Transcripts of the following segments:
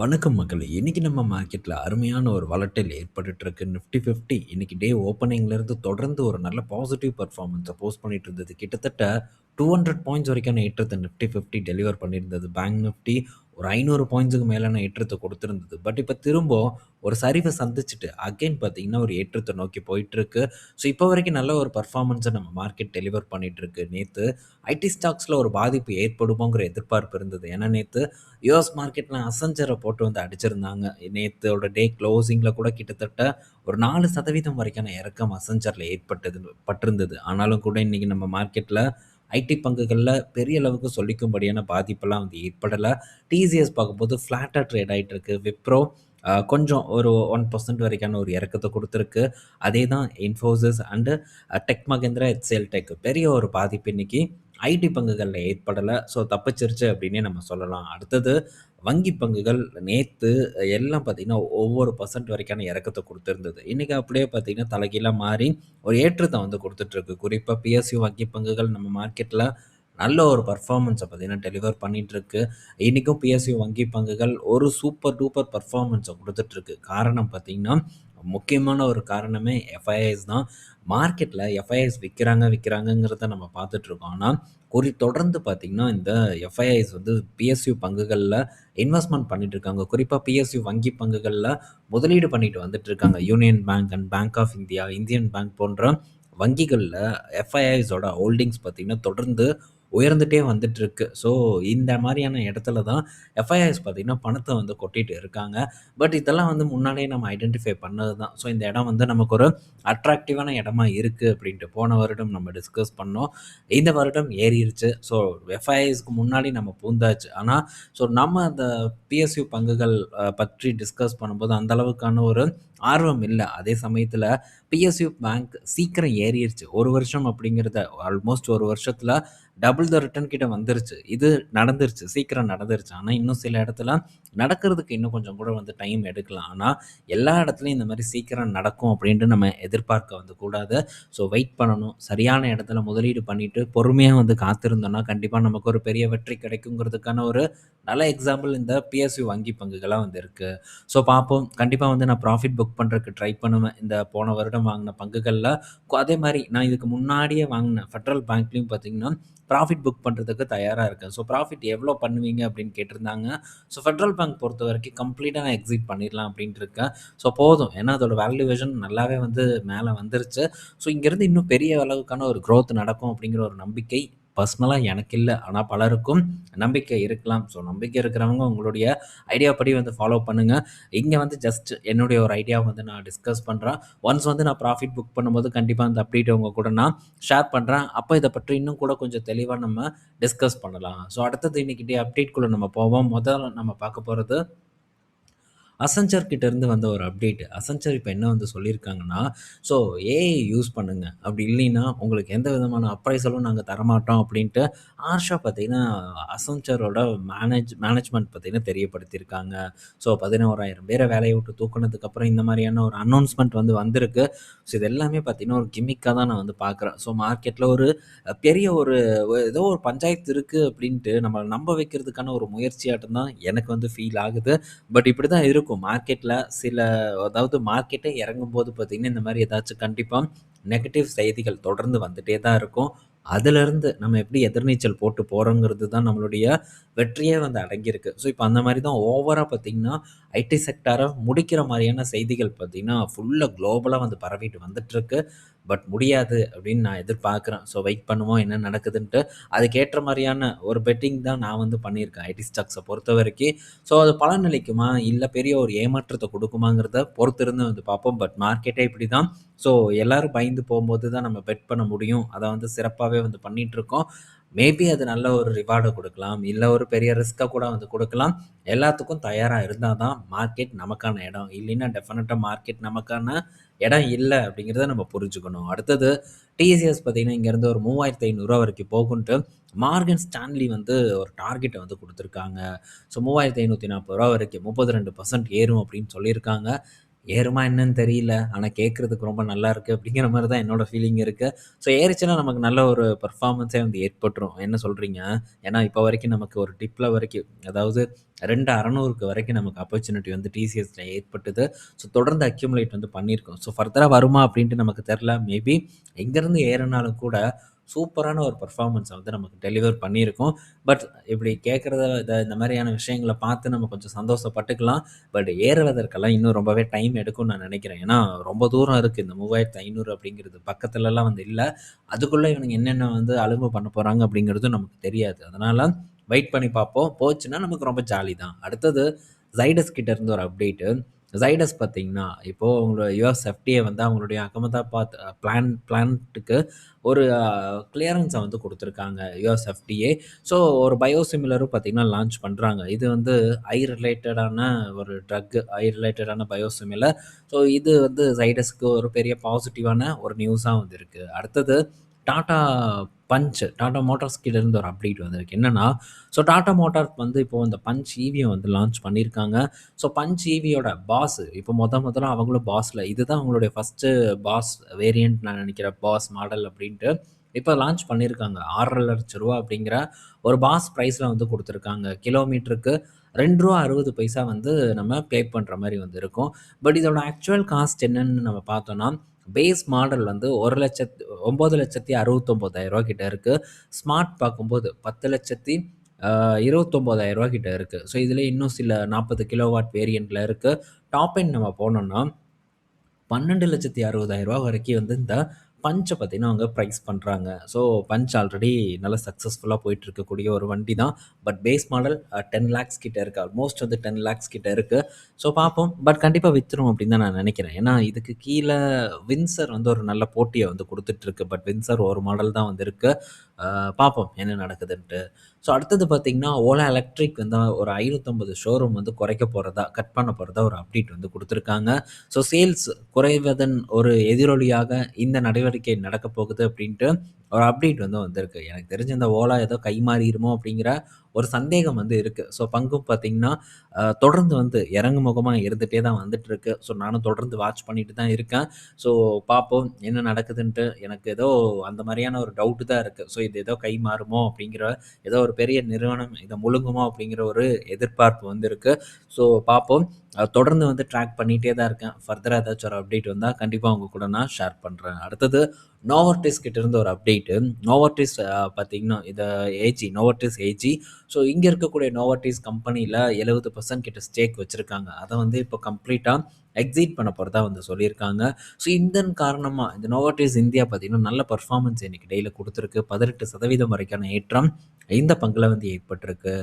வணக்கம் மக்கள் இன்றைக்கி நம்ம மார்க்கெட்டில் அருமையான ஒரு வளட்டில் ஏற்பட்டுருக்கு நிஃப்டி ஃபிஃப்டி இன்றைக்கி டே ஓப்பனிங்லேருந்து தொடர்ந்து ஒரு நல்ல பாசிட்டிவ் பர்ஃபார்மன்ஸை போஸ்ட் பண்ணிட்டு இருந்தது. கிட்டத்தட்ட 200 பாயிண்ட்ஸ் வரைக்கான ஏற்றத்தை நிஃப்டி 50 டெலிவர் பண்ணியிருந்தது. பேங்க் நிஃப்டி ஒரு ஐநூறு பாயிண்ட்ஸுக்கு மேலான ஏற்றத்தை கொடுத்துருந்தது பட் இப்போ திரும்ப ஒரு சரிவை சந்திச்சுட்டு அகைன் பார்த்தீங்கன்னா, ஒரு ஏற்றத்தை நோக்கி போயிட்டுருக்கு. ஸோ இப்போ வரைக்கும் நல்ல ஒரு பர்ஃபார்மன்ஸை நம்ம மார்க்கெட் டெலிவர் பண்ணிகிட்ருக்கு நேற்று ஐடி ஸ்டாக்ஸில் ஒரு பாதிப்பு ஏற்படுமோங்கிற எதிர்பார்ப்பு இருந்தது. ஏன்னா நேற்று யூஎஸ் மார்க்கெட்டில் அசஞ்சரை போட்டு வந்து அடிச்சிருந்தாங்க. நேற்றோட டே க்ளோசிங்கில் கூட கிட்டத்தட்ட ஒரு நாலு சதவீதம் வரைக்கான இறக்கம் அசஞ்சரில் ஏற்பட்டது பட்டிருந்தது. ஆனாலும் கூட இன்றைக்கி நம்ம மார்க்கெட்டில் ஐடி பங்குகளில் பெரிய அளவுக்கு சொல்லிக்கும்படியான பாதிப்பெல்லாம் வந்து ஏற்படலை டிசிஎஸ் பார்க்கும்போது ஃப்ளாட்டாக ட்ரேட் ஆகிட்டு இருக்கு. விப்ரோ கொஞ்சம் ஒரு ஒன் பர்சன்ட் வரைக்கான ஒரு இறக்கத்தை கொடுத்துருக்கு அதே தான் Infosys and Tech Mahindra, HCL Tech பெரிய ஒரு பாதிப்பு இன்னைக்கு ஐடி பங்குகளில் ஏற்படலை ஸோ தப்பிச்சிருச்சு அப்படின்னே நம்ம சொல்லலாம். அடுத்தது வங்கி பங்குகள் நேற்று எல்லாம் பார்த்தீங்கன்னா, ஒவ்வொரு பர்சன்ட் வரைக்கான இறக்கத்தை கொடுத்துருந்தது. இன்றைக்கி அப்படியே பார்த்தீங்கன்னா, தலைகீழாக மாறி ஒரு ஏற்றத்தை வந்து கொடுத்துட்ருக்கு. குறிப்பாக பிஎஸ்யூ வங்கி பங்குகள் நம்ம மார்க்கெட்டில் நல்ல ஒரு பர்ஃபார்மன்ஸை பார்த்தீங்கன்னா, டெலிவர் பண்ணிட்டுருக்கு. இன்றைக்கும் பிஎஸ்யூ வங்கி பங்குகள் ஒரு சூப்பர் டூப்பர் பர்ஃபார்மன்ஸை கொடுத்துட்ருக்கு. காரணம் பார்த்தீங்கன்னா, முக்கியமான ஒரு காரணமே எஃப்ஐஐஸ் தான். மார்க்கெட்டில் எஃப்ஐஐஸ் விற்கிறாங்க விற்கிறாங்கங்கிறத நம்ம பார்த்துட்ருக்கோம் ஆனால் குறி தொடர்ந்து பார்த்திங்கன்னா இந்த எஃப்ஐஐஸ் வந்து பிஎஸ்யூ பங்குகளில் இன்வெஸ்ட்மெண்ட் பண்ணிட்டு இருக்காங்க. குறிப்பாக பிஎஸ்யூ வங்கி பங்குகளில் முதலீடு பண்ணிட்டு வந்துட்டு இருக்காங்க. Union Bank and Bank of India, Indian Bank போன்ற வங்கிகளில் எஃப்ஐஐஸோட ஹோல்டிங்ஸ் பார்த்தீங்கன்னா, தொடர்ந்து உயர்ந்துட்டே வந்துட்டுருக்கு. ஸோ இந்த மாதிரியான இடத்துல தான் எஃப்ஐஆர்எஸ் பார்த்தீங்கன்னா, பணத்தை வந்து கொட்டிட்டு இருக்காங்க. பட் இதெல்லாம் வந்து முன்னாடியே நம்ம ஐடென்டிஃபை பண்ணது தான். ஸோ இந்த இடம் வந்து நமக்கு ஒரு அட்ராக்டிவான இடமா இருக்கு அப்படின்ட்டு போன வருடம் நம்ம டிஸ்கஸ் பண்ணோம். இந்த வருடம் ஏறிருச்சு. ஸோ எஃப்ஐஎஸ்க்கு முன்னாடி நம்ம பூந்தாச்சு. ஆனால் ஸோ நம்ம அந்த பிஎஸ்யூ பங்குகள் பற்றி டிஸ்கஸ் பண்ணும்போது அந்த அளவுக்கான ஒரு ஆர்வம் இல்லை அதே சமயத்தில் பிஎஸ்யூ பேங்க் சீக்கிரம் ஏறிடுச்சு ஒரு வருஷம் அப்படிங்கிறத ஆல்மோஸ்ட் ஒரு வருஷத்தில் டபுள் த ரிட்டர்ன் கிட்ட வந்துருச்சு. இது நடந்துருச்சு. சீக்கிரம் நடந்துருச்சு. ஆனால் இன்னும் சில இடத்துல நடக்கிறதுக்கு இன்னும் கொஞ்சம் கூட வந்து டைம் எடுக்கலாம். ஆனால் எல்லா இடத்துலையும் இந்த மாதிரி சீக்கிரம் நடக்கும் அப்படின்ட்டு நம்ம எதிர்பார்க்க வந்து கூடாது. ஸோ வெயிட் பண்ணணும். சரியான இடத்துல முதலீடு பண்ணிட்டு பொறுமையாக வந்து காத்திருந்தோம்னா, கண்டிப்பாக நமக்கு ஒரு பெரிய வெற்றி கிடைக்குங்கிறதுக்கான ஒரு நல்ல எக்ஸாம்பிள் இந்த பிஎஸ்யூ வங்கி பங்குகளாக வந்து இருக்குது ஸோ பார்ப்போம். கண்டிப்பாக வந்து நான் ப்ராஃபிட் புக் பண்ணுறதுக்கு ட்ரை பண்ணுவேன். இந்த போன வருடம் வாங்கின பங்குகளில் அதே மாதிரி நான் இதுக்கு முன்னாடியே வாங்கினேன் ஃபெடரல் பேங்க்லேயும் பார்த்தீங்கன்னா, ப்ராஃபிட் புக் பண்ணுறதுக்கு தயாராக இருக்கேன். ஸோ ப்ராஃபிட் எவ்வளோ பண்ணுவீங்க அப்படின்னு கேட்டிருந்தாங்க. ஸோ ஃபெட்ரல் பேங்க் பொறுத்த வரைக்கும் கம்ப்ளீட்டாக நான் எக்ஸிட் பண்ணிடலாம் அப்படின்ட்டு இருக்கேன். ஸோ போதும். ஏன்னா அதோட வேல்யூவேஷன் நல்லாவே வந்து மேலே வந்துருச்சு. ஸோ இங்கேருந்து இன்னும் பெரிய அளவுக்கான ஒரு க்ரோத் நடக்கும் அப்படிங்கிற ஒரு நம்பிக்கை பர்சனலாக எனக்கு இல்லை ஆனால் பலருக்கும் நம்பிக்கை இருக்கலாம். ஸோ நம்பிக்கை இருக்கிறவங்க உங்களுடைய ஐடியா படி வந்து ஃபாலோ பண்ணுங்கள் இங்கே வந்து ஜஸ்ட் என்னுடைய ஒரு ஐடியா வந்து நான் டிஸ்கஸ் பண்ணுறேன் ஒன்ஸ் வந்து நான் ப்ராஃபிட் புக் பண்ணும்போது கண்டிப்பாக அந்த அப்டேட் உங்கள் கூட நான் ஷேர் பண்ணுறேன் அப்போ இதை பற்றி இன்னும் கூட கொஞ்சம் தெளிவாக நம்ம டிஸ்கஸ் பண்ணலாம். ஸோ அடுத்தது இன்னைக்கு டே அப்டேட்குள்ள நம்ம போவோம். முதல்ல நம்ம பார்க்க போகிறது அசன்சர் கிட்டேருந்து வந்த ஒரு அப்டேட். அசன்சர் இப்போ என்ன வந்து சொல்லியிருக்காங்கன்னா, ஸோ ஏஐ யூஸ் பண்ணுங்கள் அப்படி இல்லைன்னா உங்களுக்கு எந்த விதமான அப்ரைசலும் நாங்கள் தரமாட்டோம் அப்படின்ட்டு ஆர்ஷா பார்த்தீங்கன்னா, அசன்சரோட மேனேஜ் மேனேஜ்மெண்ட் பார்த்தீங்கன்னா தெரியப்படுத்தியிருக்காங்க. ஸோ பதினோராயிரம் பேரை வேலையை விட்டு தூக்கினதுக்கப்புறம் இந்த மாதிரியான ஒரு அனௌன்ஸ்மெண்ட் வந்து வந்திருக்கு. ஸோ இது எல்லாமே பார்த்தீங்கன்னா, ஒரு கிமிக்காக தான் நான் வந்து பார்க்குறேன். ஸோ மார்க்கெட்டில் ஒரு பெரிய ஒரு ஏதோ ஒரு பஞ்சாயத்து இருக்குது அப்படின்ட்டு நம்மளை நம்ப வைக்கிறதுக்கான ஒரு முயற்சியாட்டம் தான் எனக்கு வந்து ஃபீல் ஆகுது. பட் இப்படி தான் இருக்கும். மார்க்கெட்டில் சில அதாவது மார்க்கெட்டே இறங்கும்போது பார்த்திங்கன்னா இந்த மாதிரி ஏதாச்சும் கண்டிப்பாக நெகட்டிவ் செய்திகள் தொடர்ந்து வந்துட்டே தான் இருக்கும். அதிலிருந்து நம்ம எப்படி எதிர்நீச்சல் போட்டு போகிறோங்கிறது தான் நம்மளுடைய வெற்றியே வந்து அடங்கியிருக்கு. ஸோ இப்போ அந்த மாதிரி தான் ஓவராக பார்த்தீங்கன்னா, ஐடி செக்டார முடிக்கிற மாதிரியான செய்திகள் பார்த்திங்கன்னா ஃபுல்லாக குளோபலாக வந்து பரவிட்டு வந்துட்டுருக்கு. பட் முடியாது அப்படின்னு நான் எதிர்பார்க்குறேன். ஸோ வெயிட் பண்ணுவோம் என்ன நடக்குதுன்ட்டு. அதுக்கேற்ற மாதிரியான ஒரு பெட்டிங் தான் நான் வந்து பண்ணியிருக்கேன். ஐடி ஸ்டாக்ஸை பொறுத்த வரைக்கும் ஸோ அது பலனளிக்குமா? இல்லை பெரிய ஒரு ஏமாற்றத்தை கொடுக்குமாங்கிறத பொறுத்திருந்து வந்து பார்ப்போம். பட் மார்க்கெட்டே இப்படி தான். ஸோ எல்லோரும் பயந்து போகும்போது தான் நம்ம பெட் பண்ண முடியும். அதை வந்து சிறப்பாகவே வந்து பண்ணிகிட்ருக்கோம் மேபி அது நல்ல ஒரு ரிவார்டை கொடுக்கலாம் இல்லை ஒரு பெரிய ரிஸ்க்கை கூட வந்து கொடுக்கலாம் எல்லாத்துக்கும் தயாராக இருந்தால் தான் மார்க்கெட் நமக்கான இடம். இல்லைன்னா டெஃபினட்டாக மார்க்கெட் நமக்கான இடம் இல்லை அப்படிங்கிறத நம்ம புரிஞ்சுக்கணும். அடுத்தது டிசிஎஸ் பார்த்தீங்கன்னா, இங்கேருந்து ஒரு மூவாயிரத்து ஐநூறுரூவா வரைக்கும் போகுன்ட்டு மார்கன் ஸ்டான்லி வந்து ஒரு டார்கெட்டை வந்து கொடுத்துருக்காங்க ஸோ ரூ. 3,540 வரைக்கும் 32% ஏறும் அப்படின்னு சொல்லியிருக்காங்க. ஏறுமா என்னன்னு தெரியல. ஆனால் கேட்குறதுக்கு ரொம்ப நல்லா இருக்குது அப்படிங்கிற மாதிரி தான் என்னோட ஃபீலிங் இருக்குது ஸோ ஏறிச்சுன்னா நமக்கு நல்ல ஒரு பர்ஃபார்மன்ஸே வந்து ஏற்பட்டுரும். என்ன சொல்கிறீங்க ஏன்னா இப்போ வரைக்கும் நமக்கு ஒரு டிப்பில் வரைக்கும் அதாவது 2600க்கு வரைக்கும் நமக்கு ஆப்பர்ச்சுனிட்டி வந்து டிசிஎஸில் ஏற்பட்டது. ஸோ தொடர்ந்து அக்யூமுலேட் வந்து பண்ணியிருக்கோம். ஸோ ஃபர்தராக வருமா அப்படின்ட்டு நமக்கு தெரில மேபி எங்கேருந்து ஏறினாலும் கூட சூப்பரான ஒரு பர்ஃபார்மன்ஸை வந்து நமக்கு டெலிவர் பண்ணியிருக்கோம். பட் இப்படி கேட்குறத இந்த மாதிரியான விஷயங்கள பார்த்து நம்ம கொஞ்சம் சந்தோஷப்பட்டுக்கலாம். பட் ஏறுவதற்கெல்லாம் இன்னும் ரொம்பவே டைம் எடுக்கும்னு நான் நினைக்கிறேன். ஏன்னா ரொம்ப தூரம் இருக்குது இந்த 3500 அப்படிங்கிறது பக்கத்துலலாம் வந்து இல்லை அதுக்குள்ளே இவனுங்க என்னென்ன வந்து அலும்பு பண்ண போகிறாங்க அப்படிங்கிறதும் நமக்கு தெரியாது. அதனால் வெயிட் பண்ணி பார்ப்போம். போச்சுன்னா நமக்கு ரொம்ப ஜாலி தான். அடுத்தது ஜைடஸ் கிட்ட இருந்து ஒரு அப்டேட்டு. ஜைடஸ் பார்த்தீங்கன்னா, இப்போது உங்களோட யுஎஸ் எஃப்டிஏ வந்து அவங்களுடைய அகமதாபாத் பிளான் பிளான்ட்டுக்கு ஒரு கிளியரன்ஸை வந்து கொடுத்துருக்காங்க யுஎஸ் எஃப்டிஏ. ஸோ ஒரு பயோசிமிலரும் பார்த்தீங்கன்னா லான்ச் பண்ணுறாங்க இது வந்து ஐ ரிலேட்டடான ஒரு ட்ரக்கு ஐ ரிலேட்டடான பயோசிமிலர். ஸோ இது வந்து ஜைடஸ்க்கு ஒரு பெரிய பாசிட்டிவான ஒரு நியூஸாக வந்து இருக்குது அடுத்தது டாடா பஞ்ச் டாடா மோட்டார்ஸ் கிட்டேருந்து ஒரு அப்டேட் வந்திருக்கு. என்னென்னா ஸோ டாடா மோட்டார்ஸ் வந்து இப்போ இந்த பஞ்ச் ஈவியை வந்து லான்ச் பண்ணியிருக்காங்க. ஸோ பஞ்ச் ஈவியோட பாஸ் இப்போ மொத முதல்ல அவங்களும் பாஸில் இதுதான் அவங்களுடைய ஃபர்ஸ்ட்டு பாஸ் வேரியன்ட் நான் நினைக்கிறேன். பாஸ் மாடல் அப்படின்ட்டு. இப்போ லான்ச் பண்ணியிருக்காங்க. ரூ. 6,50,000 அப்படிங்கிற ஒரு பாஸ் ப்ரைஸில் வந்து கொடுத்துருக்காங்க கிலோமீட்டருக்கு ரெண்டு ரூபா அறுபது பைசா வந்து நம்ம பே பண்ணுற மாதிரி வந்து இருக்கும். பட் இதோட ஆக்சுவல் காஸ்ட் என்னன்னு நம்ம பார்த்தோன்னா பேஸ் மாடல் வந்து ஒரு லட்சத்து ஒம்பது லட்சத்தி அறுபத்தொம்போதாயிரரூவா கிட்ட இருக்குது ஸ்மார்ட் பார்க்கும்போது பத்து லட்சத்தி இருபத்தொம்போதாயிரரூவா கிட்ட இருக்குது ஸோ இதில் இன்னும் சில நாற்பது கிலோவாட் வேரியண்ட்டில் இருக்குது டாப் எண்ட் நம்ம போனோம்னா பன்னெண்டு லட்சத்தி அறுபதாயிரரூவா வரைக்கும் வந்து இந்த பஞ்சை பார்த்தீங்கன்னா, அவங்க ப்ரைஸ் பண்ணுறாங்க ஸோ பஞ்ச் ஆல்ரெடி நல்லா சக்ஸஸ்ஃபுல்லாக போயிட்டு இருக்கக்கூடிய ஒரு வண்டி தான். But base model ten lakhs கிட்ட இருக்குது ஆல்மோஸ்ட் வந்து டென் லேக்ஸ் கிட்ட இருக்குது ஸோ பார்ப்போம். பட் கண்டிப்பாக வித்துரும் அப்படின்னு தான் நான் நினைக்கிறேன். ஏன்னா இதுக்கு கீழே வின்சர் வந்து ஒரு நல்ல போட்டியை வந்து கொடுத்துட்ருக்கு பட் வின்சர் ஒரு மாடல் தான் வந்து இருக்குது பார்ப்போம் என்ன நடக்குதுன்ட்டு. ஸோ அடுத்தது பார்த்தீங்கன்னா, ஓலா எலக்ட்ரிக் வந்து ஒரு 550 ஷோரூம் வந்து குறைக்க போகிறதா கட் பண்ண போகிறதா ஒரு அப்டேட் வந்து கொடுத்துருக்காங்க ஸோ சேல்ஸ் குறைவதன் ஒரு எதிரொலியாக இந்த நடவடிக்கை நடக்கப் போகுது அப்படின்ட்டு ஒரு அப்டேட் வந்து வந்திருக்கு. எனக்கு தெரிஞ்ச இந்த ஓலா ஏதோ கை மாறிடுமோ அப்படிங்கிற ஒரு சந்தேகம் வந்து இருக்குது ஸோ பங்கும் பார்த்தீங்கன்னா, தொடர்ந்து வந்து இறங்கு முகமாக இருந்துகிட்டே தான் வந்துட்டுருக்கு. ஸோ நானும் தொடர்ந்து வாட்ச் பண்ணிட்டு தான் இருக்கேன். ஸோ பார்ப்போம் என்ன நடக்குதுன்ட்டு. எனக்கு ஏதோ அந்த மாதிரியான ஒரு டவுட்டு தான் இருக்குது ஸோ இது ஏதோ கைமாறுமோ அப்படிங்கிற ஏதோ ஒரு பெரிய நிறுவனம் இதை முழுங்குமோ அப்படிங்கிற ஒரு எதிர்பார்ப்பு வந்து ஸோ பார்ப்போம். தொடர்ந்து வந்து ட்ராக் பண்ணிகிட்டே தான் இருக்கேன். ஃபர்தராக ஏதாச்சும் ஒரு அப்டேட் வந்தால் கண்டிப்பாக உங்கள் கூட நான் ஷேர் பண்ணுறேன் அடுத்தது நோவர்டிஸ் கிட்டேருந்து ஒரு அப்டேட்டு. நோவர்டிஸ் பார்த்தீங்கன்னா, இத ஏஜி நோவர்டிஸ் ஏஜி. ஸோ இங்கே இருக்கக்கூடிய நோவர்டிஸ் கம்பெனியில் எழுபது பர்சன்ட் கிட்ட ஸ்டேக் வச்சுருக்காங்க அதை வந்து இப்போ கம்ப்ளீட்டாக எக்ஸிட் பண்ண போகிறதா வந்து சொல்லியிருக்காங்க. ஸோ இதன் காரணமாக இந்த நோவர்டிஸ் இந்தியா பார்த்தீங்கன்னா, நல்ல பர்ஃபார்மன்ஸ் இன்றைக்கி டேல குடுத்துருக்கு. 18% வரைக்கான ஏற்றம் இந்த பங்கில் வந்து ஏற்பட்டிருக்கு.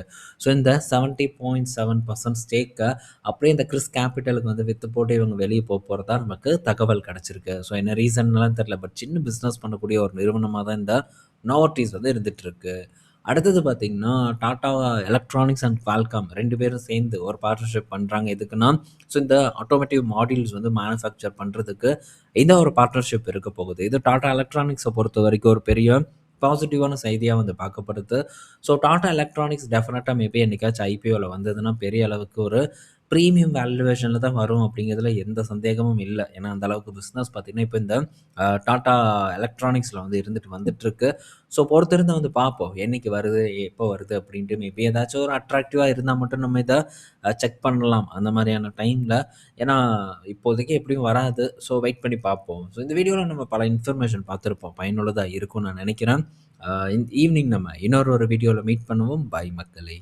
ஸோ இந்த செவன்ட்டி பாயிண்ட் செவன் பர்சன்ட் ஸ்டேக்கை அப்படியே இந்த கிறிஸ் கேப்பிட்டலுக்கு வந்து விற்று போட்டு இவங்க வெளியே போக போகிறதா நமக்கு தகவல் கிடச்சிருக்கு ஸோ என்ன ரீசன்லாம் தெரியல. பட் சின்ன பிஸ்னஸ் பண்ணக்கூடிய ஒரு நிறுவனமாக தான் இந்த நோவர்டிஸ் வந்து இருந்துகிட்ருக்கு அடுத்தது பார்த்தீங்கன்னா, டாட்டா எலக்ட்ரானிக்ஸ் அண்ட் குவால்காம் ரெண்டு பேரும் சேர்ந்து ஒரு பார்ட்னர்ஷிப் பண்ணுறாங்க எதுக்குன்னா, ஸோ இந்த ஆட்டோமேட்டிவ் மாடியூல்ஸ் வந்து மேனுஃபேக்சர் பண்ணுறதுக்கு இந்த ஒரு பார்ட்னர்ஷிப் இருக்க போகுது. இது டாட்டா எலக்ட்ரானிக்ஸை பொறுத்த வரைக்கும் ஒரு பெரிய பாசிட்டிவான செய்தியாக வந்து பார்க்கப்படுது. ஸோ டாட்டா எலக்ட்ரானிக்ஸ் டெஃபினட்டாக மேபி என்றைக்காச்சும் ஐபிஓவில் வந்ததுன்னா பெரிய அளவுக்கு ஒரு ப்ரீமியம் வேல்யூவேஷனில் தான் வரும் அப்படிங்கிறதுல எந்த சந்தேகமும் இல்லை ஏன்னா அந்த அளவுக்கு பிஸ்னஸ் பார்த்தீங்கன்னா, இப்போ இந்த டாட்டா டாடா வந்து இருந்துட்டு வந்துட்டுருக்கு. ஸோ பொறுத்திருந்து வந்து பார்ப்போம். என்னைக்கு வருது? எப்போ வருது? அப்படின்ட்டு மேபி ஏதாச்சும் ஒரு அட்ராக்டிவாக இருந்தால் மட்டும் நம்ம இதை செக் பண்ணலாம். அந்த மாதிரியான டைமில் ஏன்னா இப்போதைக்கு எப்படியும் வராது. ஸோ வெயிட் பண்ணி பார்ப்போம். ஸோ இந்த வீடியோவில் நம்ம பல இன்ஃபர்மேஷன் பார்த்துருப்போம் பயனுள்ளதாக இருக்கும்னு நான் நினைக்கிறேன். ஈவினிங் நம்ம இன்னொரு ஒரு வீடியோவில் மீட் பண்ணுவோம். பாய் மக்களே!